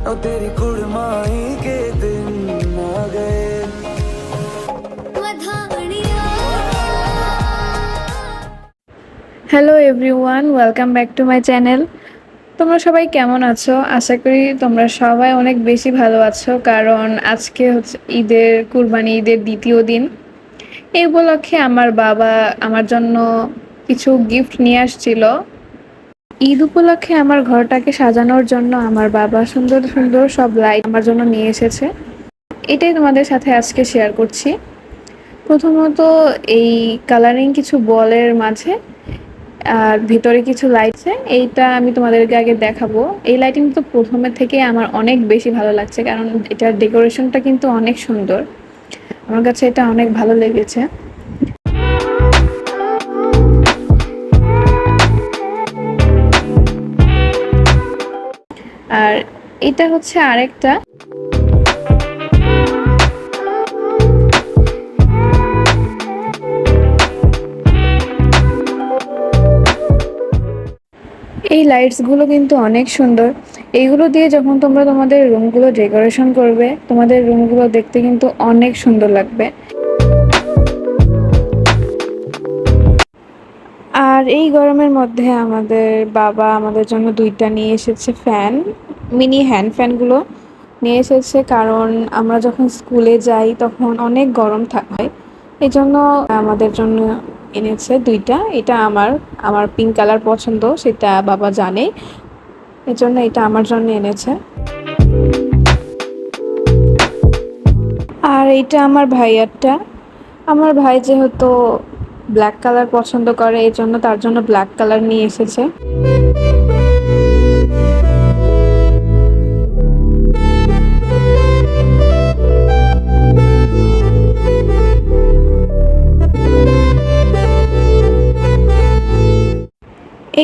ओ तेरी कुड़माई के दिन आ गए hello everyone welcome back to my channel তোমরা সবাই কেমন আছো আশা করি তোমরা সবাই অনেক বেশি ভালো আছো কারণ আজকে হচ্ছে ঈদের কুরবানি ঈদের দ্বিতীয় দিন এই উপলক্ষে আমার বাবা আমার জন্য কিছু গিফট নিয়ে আসছিল ঈদ উপলক্ষে আমার ঘরটাকে সাজানোর জন্য আমার বাবা সুন্দর সুন্দর সব লাইট আমার জন্য নিয়ে এসেছে। এটাই তোমাদের সাথে আজকে শেয়ার করছি। প্রথমত এই কালারিং কিছু বলের মাঝে আর ভিতরে কিছু লাইট আছে এইটা আমি তোমাদেরকে আগে দেখাবো। এই লাইটিং তো প্রথমে থেকে আমার অনেক বেশি ভালো লাগছে, কারণ এটার ডেকোরেশনটা কিন্তু অনেক সুন্দর। আমার কাছে এটা অনেক ভালো লেগেছে। আর এটা হচ্ছে আরেকটা। এই লাইটসগুলো কিন্তু অনেক সুন্দর। এইগুলো দিয়ে যখন তোমরা তোমাদের রুমগুলো ডেকোরেশন করবে, তোমাদের রুমগুলো দেখতে কিন্তু অনেক সুন্দর লাগবে। আর এই গরমের মধ্যে আমাদের বাবা আমাদের জন্য দুইটা নিয়ে এসেছে ফ্যান, মিনি হ্যান্ড ফ্যানগুলো নিয়ে এসেছে কারণ আমরা যখন স্কুলে যাই তখন অনেক গরম থাকে এই জন্য আমাদের জন্য এনেছে দুইটা। এটা আমার আমার পিঙ্ক কালার পছন্দ, সেটা বাবা জানে। এই জন্য এটা আমার জন্য এনেছে। আর এইটা আমার ভাইয়ারটা। আমার ভাই যেহেতু ব্ল্যাক কালার পছন্দ করে, এই জন্য তার জন্য ব্ল্যাক কালার নিয়ে এসেছে।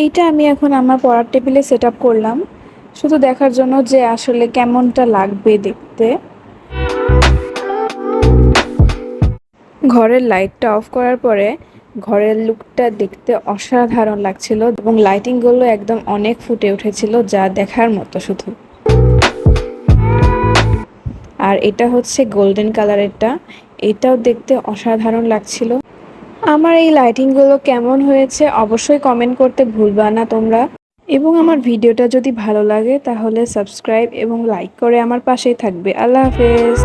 এইটা আমি এখন আমার পড়ার টেবিলে সেট করলাম। শুধু দেখার জন্য যে আসলে কেমনটা লাগবে দেখতে। ঘরের লাইটটা অফ করার পরে ঘরের লুকটা দেখতে অসাধারণ লাগছিল এবং লাইটিংগুলো একদম অনেক ফুটে উঠেছিল যা দেখার মতো শুধু। আর এটা হচ্ছে গোল্ডেন কালারেরটা। এটাও দেখতে অসাধারণ লাগছিল। আমার এই লাইটিংগুলো কেমন হয়েছে অবশ্যই কমেন্ট করতে ভুলবা না তোমরা। এবং আমার ভিডিওটা যদি ভালো লাগে তাহলে সাবস্ক্রাইব এবং লাইক করে আমার পাশেই থাকবে। আল্লাহ হাফেজ।